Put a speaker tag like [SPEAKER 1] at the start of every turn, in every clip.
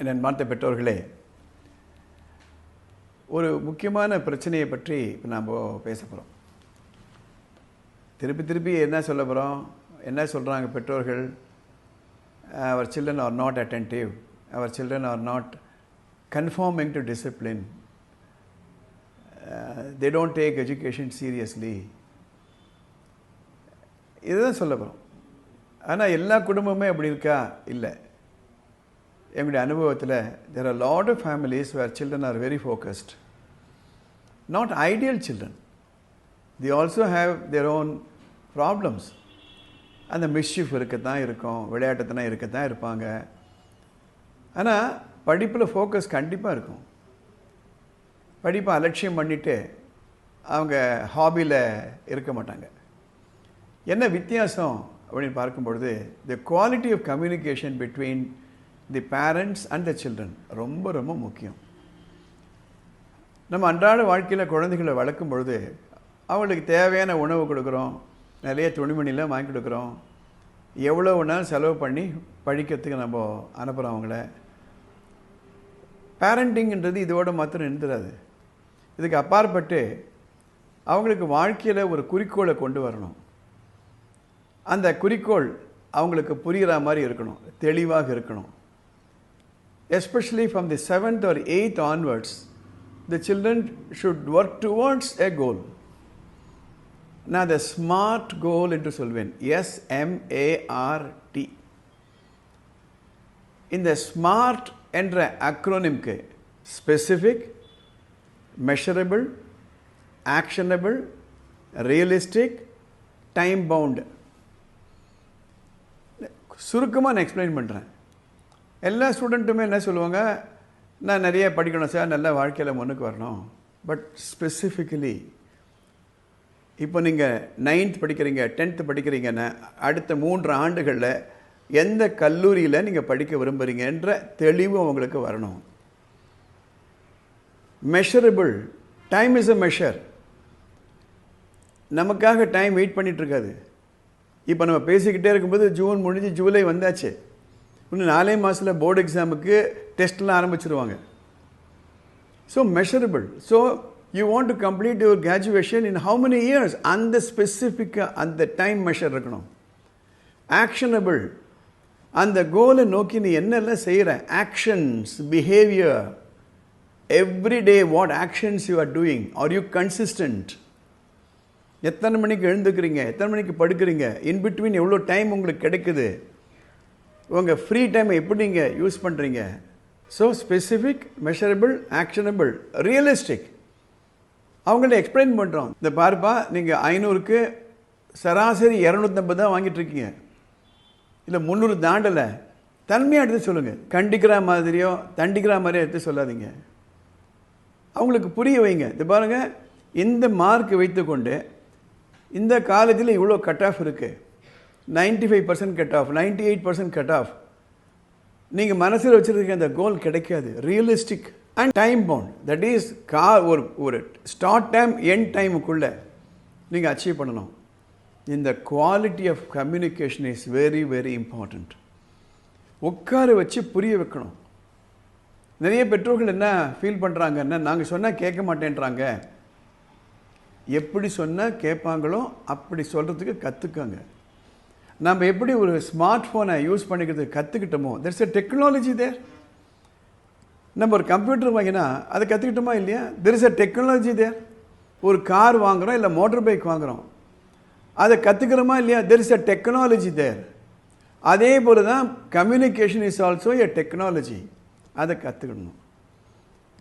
[SPEAKER 1] என் அன்பார்ந்த பெற்றோர்களே ஒரு முக்கியமான பிரச்சனையை பற்றி இப்போ நாம் பேச போகிறோம் திருப்பி திருப்பி என்ன சொல்ல போகிறோம் என்ன சொல்கிறாங்க பெற்றோர்கள்? Our children are not attentive our children are not conforming to discipline they don't take education seriously இதுதான் சொல்ல போகிறோம் ஆனால் எல்லா குடும்பமே அப்படி இருக்கா? இல்லை. எங்களுடைய அனுபவத்தில் there are lot of families where children are very focused not ideal children they also have their own problems அந்த மிஸ்ஷிஃப் இருக்கத்தான் இருக்கும் விளையாட்டுத்தனம் இருக்கத்தான் இருப்பாங்க. ஆனால் படிப்பில் ஃபோக்கஸ் கண்டிப்பாக இருக்கும். படிப்பை அலட்சியம் பண்ணிவிட்டு அவங்க ஹாபியில் இருக்க மாட்டாங்க. என்ன வித்தியாசம் அப்படின்னு பார்க்கும்பொழுது the quality of communication between the parents and the children ரொம்ப ரொம்ப முக்கியம். நம்ம அன்றாட வாழ்க்கையில் குழந்தைகளை வளர்க்கும் பொழுது அவங்களுக்கு தேவையான உணவு கொடுக்குறோம். நிறைய துணிமணிலாம் வாங்கி கொடுக்குறோம். எவ்வளோ வேணாலும் செலவு பண்ணி படிக்கிறதுக்கு நம்ம அனுப்புகிறோம் அவங்கள. பேரண்டிங்கிறது இதோட மாத்திரம் நின்றுடாது இதுக்கு அப்பாற்பட்டு அவங்களுக்கு வாழ்க்கையில் ஒரு குறிக்கோளை கொண்டு வரணும். அந்த குறிக்கோள் அவங்களுக்கு புரிகிற மாதிரி இருக்கணும். தெளிவாக இருக்கணும். especially from the seventh or eighth onwards the children should work towards a goal நான் அதை ஸ்மார்ட் கோல் என்று சொல்வேன் எஸ்எம்ஏஆர்டி இந்த ஸ்மார்ட் என்ற அக்ரோனிம்க்கு specific measurable actionable realistic time bound சுருக்கமாக நான் எக்ஸ்பிளைன் பண்ணுறேன் எல்லா ஸ்டூடெண்ட்டுமே என்ன சொல்லுவாங்க நான் நிறைய படிக்கணும் சார் நல்ல வாழ்க்கையில் முன்னுக்கு வரணும். பட் ஸ்பெசிஃபிக்கலி இப்போ நீங்கள் நைன்த் படிக்கிறீங்க டென்த்து படிக்கிறீங்கன்னா அடுத்த மூன்று ஆண்டுகளில் எந்த கல்லூரியில் நீங்கள் படிக்க விரும்புகிறீங்கன்ற தெளிவு உங்களுக்கு வரணும். Measurable time is a measure நமக்காக டைம் வெயிட் பண்ணிகிட்ருக்காது இப்போ நம்ம பேசிக்கிட்டே இருக்கும்போது ஜூன் முடிஞ்சு ஜூலை வந்தாச்சு. இன்னும் நாலே மாதத்தில் போர்டு எக்ஸாமுக்கு டெஸ்ட்லாம் ஆரம்பிச்சிருவாங்க. So measurable so you want to complete your graduation in how many years அந்த ஸ்பெசிஃபிக்காக அந்த டைம் மெஷர் இருக்கணும். ஆக்ஷனபிள் அந்த கோலை நோக்கி நீ என்னெல்லாம் செய்கிற actions behaviour every day what actions you are doing are you consistent எத்தனை மணிக்கு எழுந்துக்கிறீங்க? எத்தனை மணிக்கு படுக்கிறீங்க? இன் பிட்வீன் எவ்வளோ டைம் உங்களுக்கு கிடைக்குது? உங்கள் ஃப்ரீ டைமை எப்படி நீங்கள் யூஸ் பண்ணுறீங்க so specific measurable actionable realistic அவங்கள்ட்ட எக்ஸ்பிளைன் பண்ணுறோம் இந்த பாருப்பா நீங்கள் ஐநூறுக்கு சராசரி இரநூத்தம்பது தான் வாங்கிட்டுருக்கீங்க. இல்லை முந்நூறு தாண்டலை. தன்மையாக எடுத்து சொல்லுங்கள் கண்டிக்கிற மாதிரியோ தண்டிக்கிற மாதிரியோ எடுத்து சொல்லாதீங்க. அவங்களுக்கு புரிய வைங்க. இது பாருங்கள் இந்த மார்க் வைத்துக்கொண்டு இந்த காலேஜில் இவ்வளோ கட் ஆஃப் இருக்குது ninety five percent cut off ninety eight percent cut off நீங்கள் மனசில் வச்சுருக்க அந்த கோல் கிடைக்காது. Realistic and time bound that is கா ஒரு ஒரு ஸ்டார்ட் டைம் என் டைமுக்குள்ளே நீங்கள் அச்சீவ் பண்ணணும். இந்த quality of communication is very very important உட்கார வச்சு புரிய வைக்கணும். நிறைய பெற்றோர்கள் என்ன ஃபீல் பண்ணுறாங்கன்னா நாங்கள் சொன்னால் கேட்க மாட்டேன்றாங்க. எப்படி சொன்னால் கேட்பாங்களோ அப்படி சொல்கிறதுக்கு கற்றுக்கங்க நம்ம எப்படி ஒரு ஸ்மார்ட் ஃபோனை யூஸ் பண்ணிக்கிறது கற்றுக்கிட்டோமோ தெர்ஸ் எ டெக்னாலஜி தேர் நம்ம ஒரு கம்ப்யூட்டர் வாங்கினா அதை கற்றுக்கிட்டோமா இல்லையா? There is a technology there ஒரு கார் வாங்குகிறோம் இல்லை மோட்டர் பைக் வாங்குகிறோம் அதை கற்றுக்கிறோமா இல்லையா? There is a technology there அதே போல் தான் communication is also a technology அதை கற்றுக்கணும்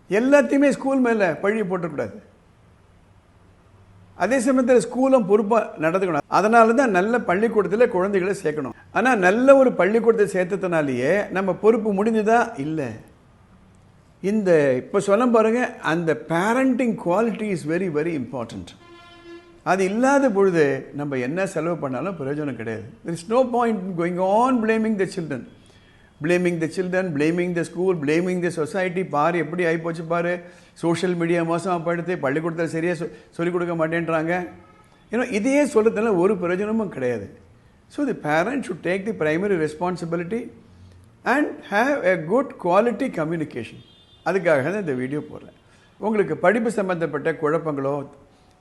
[SPEAKER 1] எல்லாத்தையுமே ஸ்கூல் மேலே பழி போட்டக்கூடாது அதே சமயத்தில் ஸ்கூலும் பொறுப்பாக நடந்துக்கணும். அதனால தான் நல்ல பள்ளிக்கூடத்தில் குழந்தைகளை சேர்க்கணும். ஆனால் நல்ல ஒரு பள்ளிக்கூடத்தை சேர்த்ததுனாலேயே நம்ம பொறுப்பு முடிஞ்சுதா? இல்லை. இந்த இப்போ சொல்ல பாருங்க அந்த parenting quality is very very important அது இல்லாத பொழுது நம்ம என்ன செலவு பண்ணாலும் பிரயோஜனம் கிடையாது. There is no point going on blaming the children blaming the children blaming the school blaming the society பார் எப்படி ஆகிப்போச்சு பார். சோஷியல் மீடியா மோசமாக படுத்து பள்ளிக்கூடத்தில் சரியாக சொல்லிக் கொடுக்க மாட்டேன்றாங்க. ஏன்னா இதையே சொல்கிறதுனால ஒரு பிரயோஜனமும் கிடையாது. So the parent should take the primary responsibility and have a good quality communication அதுக்காக தான் இந்த வீடியோ போடுறேன். உங்களுக்கு படிப்பு சம்மந்தப்பட்ட குழப்பங்களோ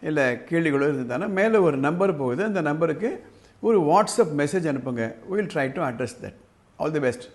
[SPEAKER 1] இல்லை கேள்விகளோ இருந்ததுன்னா மேலே ஒரு நம்பர் போகுது. அந்த நம்பருக்கு ஒரு வாட்ஸ்அப் மெசேஜ் அனுப்புங்க. Will try to address that all the best